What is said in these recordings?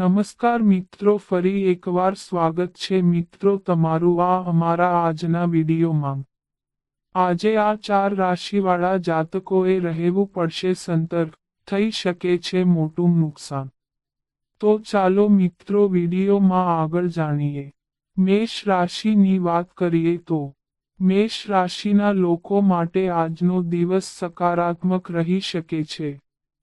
નમસ્કાર મિત્રો, ફરી એકવાર સ્વાગત છે મિત્રો તમારું આ અમારા આજના વિડીયોમાં. આજે આ ચાર રાશિવાળા જાતકોએ રહેવું પડશે સંતર્ક થઈ શકે છે મોટું નુકસાન. તો ચાલો મિત્રો વિડીયોમાં આગળ જાણીએ. મેષ રાશિની વાત કરીએ તો, મેષ રાશિના લોકો માટે આજનો દિવસ સકારાત્મક રહી શકે છે.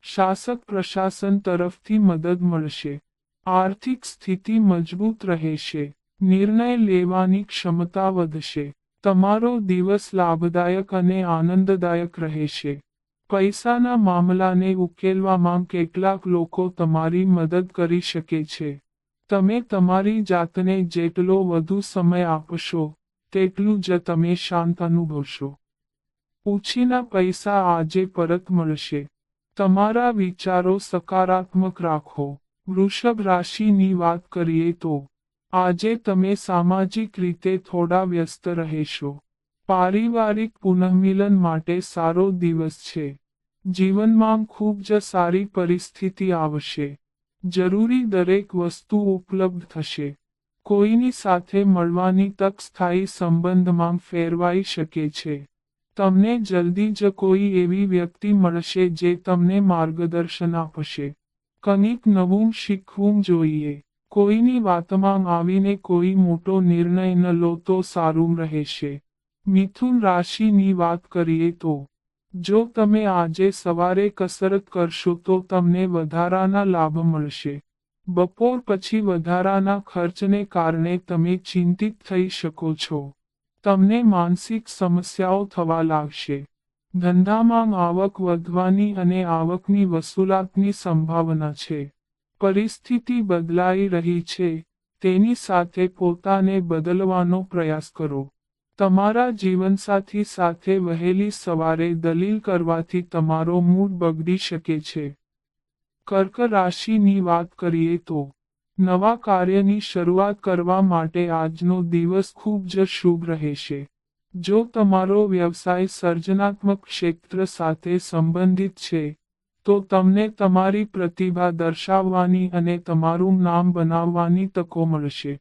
શાસક પ્રશાસન તરફથી મદદ મળશે. આર્થિક સ્થિતિ મજબૂત રહેશે, નિર્ણય લેવાની ક્ષમતા વધશે, તમારો દિવસ લાભદાયક અને આનંદદાયક રહેશે. પૈસાના મામલાને ઉકેલવામાં કેટલાક લોકો તમારી મદદ કરી શકે છે. તમે તમારી જાતને જેટલો વધુ સમય આપશો, તેટલું જ તમે શાંત અનુભવશો. ઉછીના પૈસા આજે પરત મળશે. તમારા વિચારો સકારાત્મક રાખો. વૃષભ રાશિની વાત કરીએ તો, આજે તમે સામાજિક રીતે થોડા વ્યસ્ત રહેશો. પારિવારિક પુનઃમિલન માટે સારો દિવસ છે. જીવનમાં ખૂબ જ સારી પરિસ્થિતિ આવશે. જરૂરી દરેક વસ્તુ ઉપલબ્ધ થશે. કોઈની સાથે મળવાની તક સ્થાયી સંબંધમાં ફેરવાઈ શકે છે. તમને જલ્દી જ કોઈ એવી વ્યક્તિ મળશે જે તમને માર્ગદર્શન આપશે. કંઈક નવું શીખવું જોઈએ. કોઈની વાતમાં આવીને કોઈ મોટો નિર્ણય ન લો તો સારું રહેશે. મિથુન રાશિની વાત કરીએ તો, જો તમે આજે સવારે કસરત કરશો તો તમને વધારાના લાભ મળશે. બપોર પછી વધારાના ખર્ચને કારણે તમે ચિંતિત થઈ શકો છો. તમને માનસિક સમસ્યાઓ થવા લાગશે. ધંધામાં આવક વધવાની અને આવકની વસૂલાતની સંભાવના છે. પરિસ્થિતિ બદલાઈ રહી છે. તેની સાથે પોતાને બદલવાનો પ્રયાસ કરો. તમારા જીવનસાથી સાથે વહેલી સવારે દલીલ કરવાથી તમારો મૂડ બગડી શકે છે. કર્ક રાશિની વાત કરીએ તો, નવા કાર્યની શરૂઆત કરવા માટે આજનો દિવસ ખૂબ જ શુભ રહેશે. જો તમારો વ્યવસાય સર્જનાત્મક ક્ષેત્ર સાથે સંબંધિત છે, તો તમને તમારી પ્રતિભા દર્શાવવાની અને તમારું નામ બનાવવાની તકો મળશે.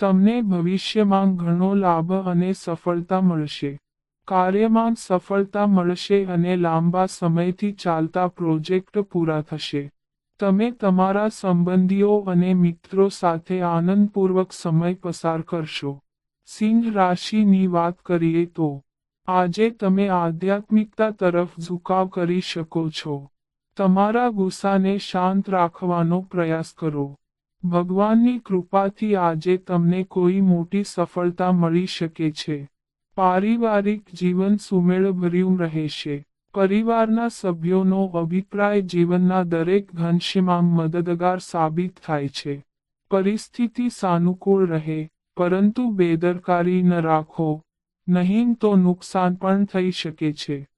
તમને ભવિષ્યમાં ઘણો લાભ અને સફળતા મળશે. કાર્યમાં સફળતા મળશે અને લાંબા સમયથી ચાલતા પ્રોજેક્ટ પૂરા થશે. તમે તમારા સંબંધીઓ અને મિત્રો સાથે આનંદપૂર્વક સમય પસાર કરશો. સિંહ રાશિની વાત કરીએ તો, આજે તમે આધ્યાત્મિકતા તરફ ઝુકાવ કરી શકો છો. તમારા ગુસ્સાને શાંત રાખવાનો પ્રયાસ કરો. ભગવાનની કૃપાથી આજે તમને કોઈ મોટી સફળતા મળી શકે છે. પારિવારિક જીવન સુમેળભર્યું રહેશે. પરિવારના સભ્યોનો અભિપ્રાય જીવનના દરેક ઘનશ્યમાં મદદગાર સાબિત થાય છે. પરિસ્થિતિ સાનુકૂળ રહે. પરંતુ બેદરકારી ન રાખો, નહીં તો નુકસાન પણ થઈ શકે છે.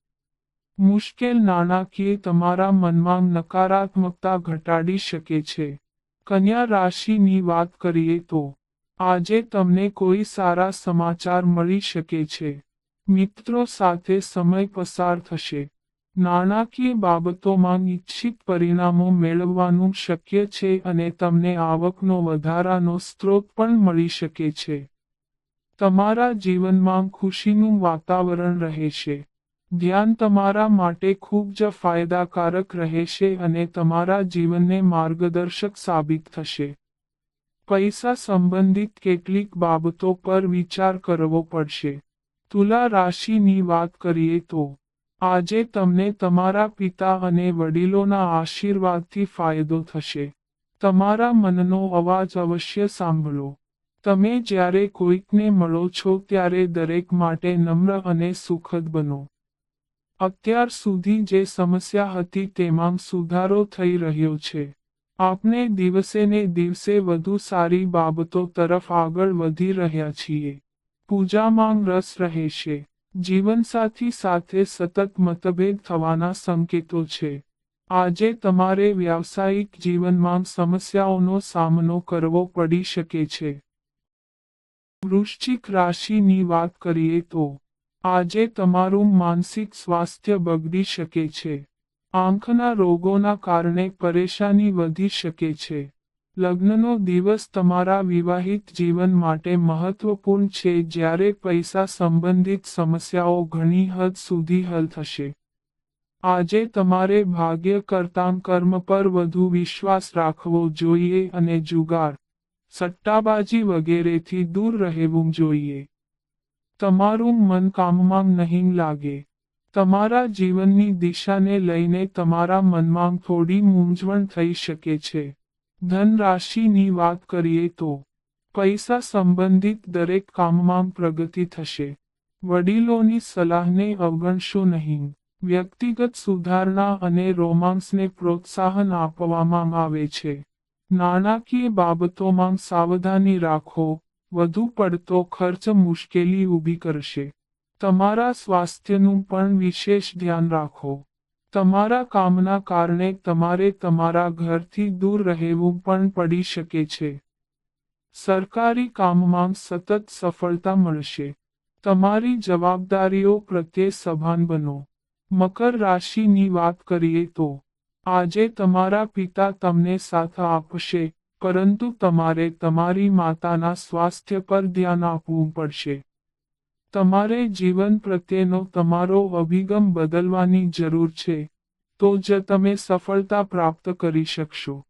મુશ્કેલ નાણાકીય તમારા મનમાં નકારાત્મકતા ઘટાડી શકે છે. કન્યા રાશિની વાત કરીએ તો, આજે તમને કોઈ સારા સમાચાર મળી શકે છે. મિત્રો સાથે સમય પસાર થશે. નાણાકીય બાબતોમાં ઇચ્છિત પરિણામો મેળવવાનું શક્ય છે અને તમને આવકનો વધારાનો સ્ત્રોત પણ મળી શકે છે. તમારા જીવનમાં ખુશીનું વાતાવરણ રહેશે. ધ્યાન તમારા માટે ખૂબ જ ફાયદાકારક રહેશે અને તમારા જીવનને માર્ગદર્શક સાબિત થશે. પૈસા સંબંધિત કેટલીક બાબતો પર વિચાર કરવો પડશે. તુલા રાશિની વાત કરીએ તો આજે તમને તમારા પિતા અને વડીલોના આશીર્વાદથી ફાયદો થશે. તમારા મનનો અવાજ અવશ્ય સાંભળો. તમે જ્યારે કોઈકને મળો છો ત્યારે દરેક માટે નમ્ર અને સુખદ બનો. અત્યાર સુધી જે સમસ્યા હતી તેમાં સુધારો થઈ રહ્યો છે. આપણે દિવસે ને દિવસે વધુ સારી બાબતો તરફ આગળ વધી રહ્યા છીએ. પૂજામાં રસ રહેશે જીવનસાથી સાથે સતત મતભેદ થવાના સંકેતો છે. આજે તમારે વ્યાવસાયિક જીવનમાં સમસ્યાઓનો સામનો કરવો પડી શકે છે. વૃશ્ચિક રાશિની વાત કરીએ તો, આજે તમારું માનસિક સ્વાસ્થ્ય બગડી શકે છે. આંખના રોગોના કારણે પરેશાની વધી શકે છે. લગ્નનો દિવસ તમારા વિવાહિત જીવન માટે મહત્વપૂર્ણ છે જ્યારે પૈસા સંબંધિત સમસ્યાઓ ઘણી હદ સુધી હલ થશે. આજે તમારે ભાગ્ય કરતાં કર્મ પર વધુ વિશ્વાસ રાખવો જોઈએ અને જુગાર, સટ્ટાબાજી વગેરેથી દૂર રહેવું જોઈએ. તમારું મન કામમાં નહીં લાગે. તમારા જીવનની દિશાને લઈને તમારા મનમાં થોડી મૂંઝવણ થઈ શકે છે. ધન રાશિની વાત કરીએ તો, પૈસા સંબંધિત દરેક કામમાં પ્રગતિ થશે. વડીલોની સલાહને અવગણશો નહીં. વ્યક્તિગત સુધારણા અને રોમાંસને પ્રોત્સાહન આપવામાં આવે છે. નાણાકીય બાબતોમાં સાવધાની રાખો, વધુ પડતો ખર્ચ મુશ્કેલી ઊભી કરશે. તમારા સ્વાસ્થ્યનું પણ વિશેષ ધ્યાન રાખો. તમારા કામના કારણે તમારે તમારા ઘરથી દૂર રહેવું પણ પડી શકે છે. સરકારી કામમાં સતત સફળતા મળશે. તમારી જવાબદારીઓ પ્રત્યે સભાન બનો. મકર રાશિની વાત કરીએ તો, આજે તમારા પિતા તમને સાથ આપશે, પરંતુ તમારે તમારી માતાના સ્વાસ્થ્ય પર ધ્યાન આપવું પડશે. તમારે જીવન પ્રત્યેનો તમારો અભિગમ બદલવાની જરૂર છે, તો જ તમે સફળતા પ્રાપ્ત કરી શકશો.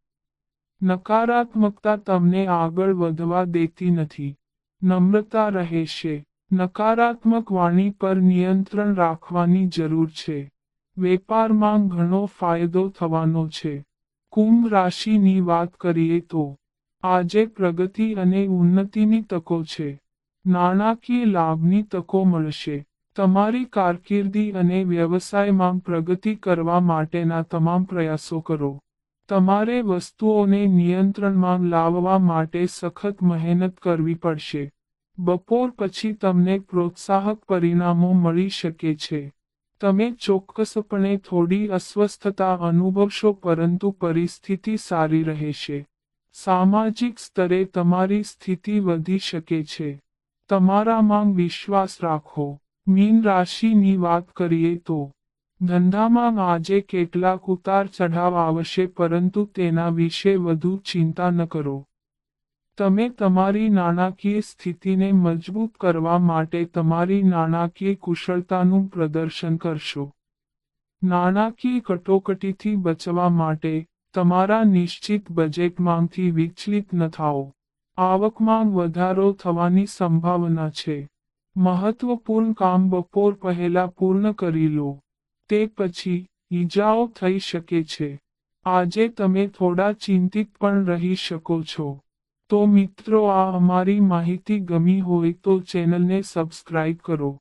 નકારાત્મકતા તમને આગળ વધવા દેતી નથી. નમ્રતા રહેશે. નકારાત્મક વાણી પર નિયંત્રણ રાખવાની જરૂર છે. વેપારમાં ઘણો ફાયદો થવાનો છે. કુંભ રાશિની વાત કરીએ તો, આજે પ્રગતિ અને ઉન્નતિની તકો છે. નાણાકીય લાભની તકો મળશે. તમારી કારકિર્દી અને વ્યવસાયમાં પ્રગતિ કરવા માટેના તમામ પ્રયાસો કરો. તમારે વસ્તુઓને નિયંત્રણમાં લાવવા માટે સખત મહેનત કરવી પડશે. બપોર પછી તમને પ્રોત્સાહક પરિણામો મળી શકે છે. તમે ચોક્કસપણે થોડી અસ્વસ્થતા અનુભવશો પરંતુ પરિસ્થિતિ સારી રહેશે. સામાજિક સ્તરે તમારી સ્થિતિ વધી શકે છે. તમારામાં વિશ્વાસ રાખો. મીન રાશિની વાત કરીએ તો, ધંધામાં આજે કેટલાક ઉતાર ચઢાવ આવશે પરંતુ તેના વિશે વધુ ચિંતા ન કરો. તમે તમારી નાણાકીય સ્થિતિને મજબૂત કરવા માટે તમારી નાણાકીય કુશળતાનું પ્રદર્શન કરશો. નાણાકીય કટોકટીથી બચવા માટે તમારા નિશ્ચિત બજેટમાંથી વિચલિત ન થાઓ. આવકમાં વધારો થવાની સંભાવના છે. મહત્વપૂર્ણ કામ બપોર પહેલા પૂર્ણ કરી લો. તે પછી ઈજાઓ થઈ શકે છે. આજે તમે થોડા ચિંતિત પણ રહી શકો છો. તો મિત્રો, આ અમારી માહિતી ગમી હોય તો ચેનલને સબસ્ક્રાઇબ કરો.